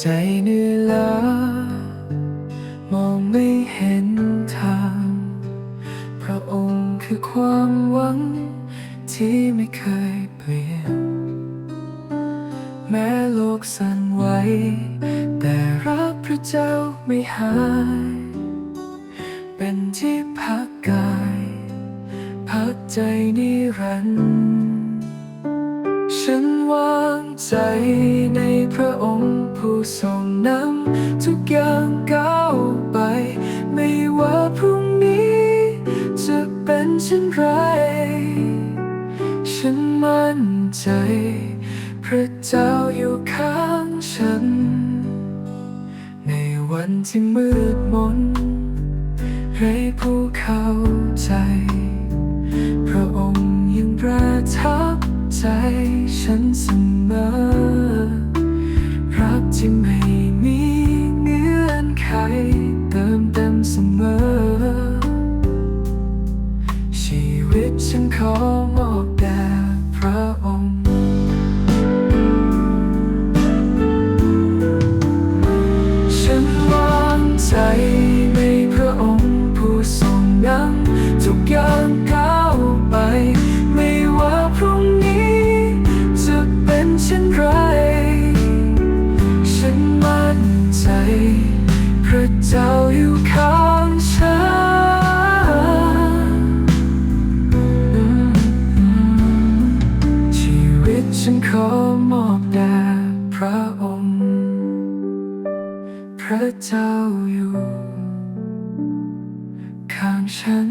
ใจเหนื่อยล้ามองไม่เห็นทาง พระองค์คือความหวังที่ไม่เคยเปลี่ยน แม้โลกสั่นไหวแต่รักพระเจ้าไม่หาย เป็นที่พักกาย พักใจนิรันดร์ฉันวางใจใน ค์ผู้ทรงนำทุกอย่างก้าวไป ไม่ว่าพรุ่งนี้ จะเป็นเช่นไร ฉันมั่นใจ พระเจ้าอยู่ข้างฉัน ในวันที่มืดมนให้ผู้เข้าใจ พระองค์ยังประทับใจฉันเสมอ ตฉันขอมอบแด่พระองค์ฉันวางใจในพระองค์ผู้ทรงนำทุกอย่างก้าวไป ไม่ว่าพรุ่งนี้ จะเป็นเช่นไร ฉันมั่นใจ พระเจ้าอยู่ ขอมอบแด่พระองค์ พระเจ้าอยู่ ข้างฉัน